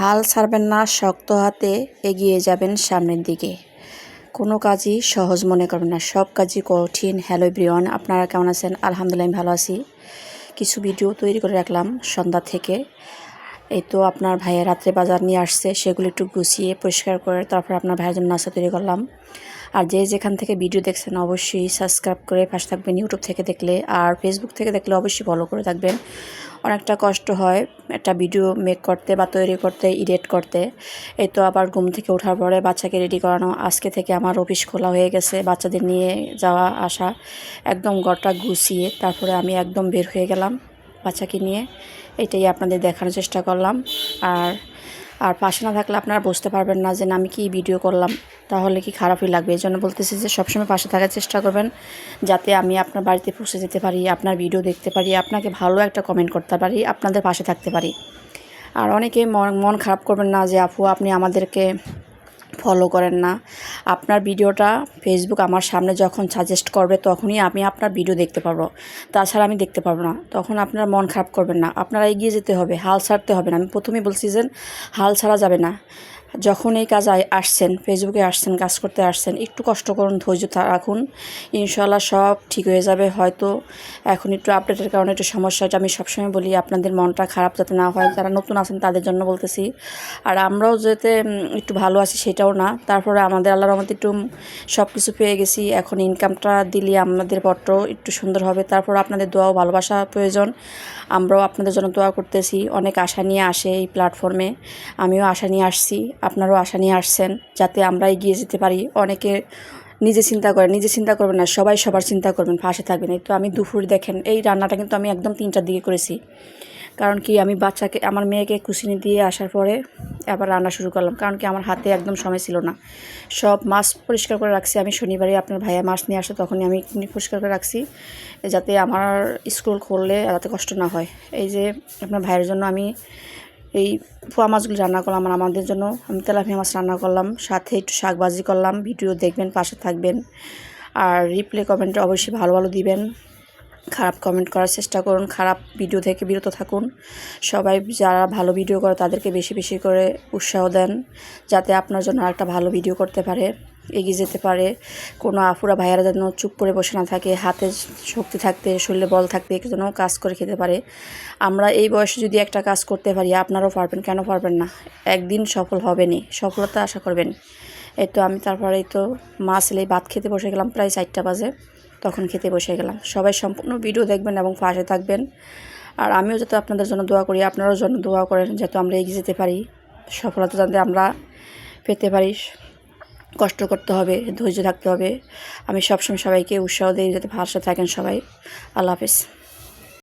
হাল ছাড়বেন না, শক্ত হাতে এগিয়ে যাবেন সামনের দিকে। কোনো কাজই সহজ মনে করবেন না। সব কাজই কঠিন। হ্যালো ব্রিয়ন আপনারা কেমন আছেন? আলহামদুলিল্লাহ, আমি ভালো আছি। কিছু ভিডিও তৈরি করে রাখলাম সন্ধ্যা থেকে। এই তো আপনার ভাইয়ের রাত্রে বাজার নিয়ে আসছে, সেগুলো একটু গুছিয়ে পরিষ্কার করে তারপর আপনার ভাইয়ের জন্য নাস্তা তৈরি করলাম। আর যে যেখান থেকে ভিডিও দেখছেন অবশ্যই সাবস্ক্রাইব করে পাশে থাকবেন, ইউটিউব থেকে দেখলে, আর ফেসবুক থেকে দেখলে অবশ্যই ফলো করে থাকবেন। অনেকটা কষ্ট হয় একটা ভিডিও মেক করতে বা তৈরি করতে ইডিট করতে। এই তো আবার ঘুম থেকে ওঠার পরে বাচ্চাকে রেডি করানো। আজকে থেকে আমার অফিস খোলা হয়ে গেছে, বাচ্চাদের নিয়ে যাওয়া, আসা। একদম ঘরটা গুছিয়ে তারপরে আমি একদম বের হয়ে গেলাম বাচ্চাকে নিয়ে। এটাই আপনাদের দেখানোর চেষ্টা করলাম। আর আর পাশে না থাকলে আপনারা বুঝতে পারবেন না যে আমি কি ভিডিও করলাম, তাহলে কি খারাপই লাগবে। এই জন্য বলতেছি যে সবসময় পাশে থাকার চেষ্টা করবেন, যাতে আমি আপনার বাড়িতে পৌঁছে যেতে পারি, আপনার ভিডিও দেখতে পারি, আপনাকে ভালো একটা কমেন্ট করতে পারি, আপনাদের পাশে থাকতে পারি। আর অনেকে মন খারাপ করবেন না যে, আপু, আপনি আমাদেরকে ফলো করেন না। আপনার ভিডিওটা ফেসবুক আমার সামনে যখন সাজেস্ট করবে, তখনই আমি আপনার ভিডিও দেখতে পারব। তাছাড়া আমি দেখতে পারব না। তখন আপনার মন খারাপ করবেন না। আপনারা এগিয়ে যেতে হবে। হাল ছাড়তে হবে না। আমি প্রথমেই বলছি যে হাল ছাড়া যাবে না। যখন এই কাজ আসছেন ফেসবুকে আসছেন, কাজ করতে আসছেন, একটু কষ্ট করুন, ধৈর্য রাখুন। ইনশাল্লাহ সব ঠিক হয়ে যাবে। হয়তো এখন একটু আপডেটের কারণে একটু সমস্যা। হচ্ছে আমি সবসময় বলি, আপনাদের মনটা খারাপ যাতে না হয়। যারা নতুন আছেন, তাদের জন্য বলতেছি। আর আমরাও যাতে একটু ভালো আছি সেটাও না। তারপরে আমাদের আল্লাহর আমাদের একটু সব কিছু পেয়ে গেছি। এখন ইনকামটা দিলে আমাদের পত্র একটু সুন্দর হবে। তারপর আপনাদের দোয়াও ভালোবাসা প্রয়োজন। আমরাও আপনাদের জন্য দোয়া করতেছি। অনেক আশা নিয়ে আসে এই প্ল্যাটফর্মে আমিও আশা নিয়ে আসছি। আপনারাও আশা নিয়ে আসছেন যাতে আমরা এগিয়ে যেতে পারি। অনেকে নিজে চিন্তা করেন নিজে চিন্তা করবেন না, সবাই সবার চিন্তা করবেন, পাশে থাকবেন। এই তো আমি দুপুর দেখেন, এই রান্নাটা কিন্তু আমি একদম তিনটার দিকে করেছি। কারণ কি, আমি বাচ্চাকে, আমার মেয়েকে কুচিনি দিয়ে আসার পরে আবার রান্না শুরু করলাম। কারণ কি, আমার হাতে একদম সময় ছিল না। সব মাছ পরিষ্কার করে রাখছি আমি, শনিবারে আপনার ভাইয়া মাছ নিয়ে আসে, তখনই আমি পরিষ্কার করে রাখছি, যাতে আমার স্কুল খুললে যাতে কষ্ট না হয়। এই যে, আপনার ভাইয়ের জন্য আমি এই পোয়া মাছগুলি রান্না করলাম আর আমাদের জন্য আমি তেলাফিয়া মাছ রান্না করলাম, সাথে একটু শাকবাজি করলাম, ভিডিও দেখবেন, পাশে থাকবেন। আর রিপ্লে কমেন্টে অবশ্যই ভালো ভালো দিবেন। খারাপ কমেন্ট করার চেষ্টা করুন, খারাপ ভিডিও থেকে বিরত থাকুন। সবাই যারা ভালো ভিডিও করে তাদেরকে বেশি বেশি করে উৎসাহ দেন, যাতে আপনার জন্য একটা ভালো ভিডিও করতে পারে, এগিয়ে যেতে পারে। কোনো আফুরা ভাইয়ারা যেন চুপ করে বসে না থাকে, হাতে শক্তি থাকতে, শরীরে বল থাকতে যেন কাজ করে খেতে পারে। আমরা এই বয়সে যদি একটা কাজ করতে পারি, আপনারাও পারবেন, কেন পারবেন না? একদিন সফল হবেনি সফলতা আশা করবেন। এই তো আমি তারপরে তো মাছ এলে ভাত খেতে বসে গেলাম, প্রায় চারটা বাজে। তখন খেতে বসে গেলাম। সবাই সম্পূর্ণ ভিডিও দেখবেন এবং পাশে থাকবেন। আর আমিও যাতে আপনাদের জন্য দোয়া করি, আপনারাও জন্য দোয়া করেন যাতে আমরা এগিয়ে যেতে পারি। সফলতা যাতে আমরা পেতে পারি। কষ্ট করতে হবে, ধৈর্য থাকতে হবে। আমি সবসময় সবাইকে উৎসাহ দিই যাতে ভাষা থাকেন সবাই। আল্লাহ হাফিজ।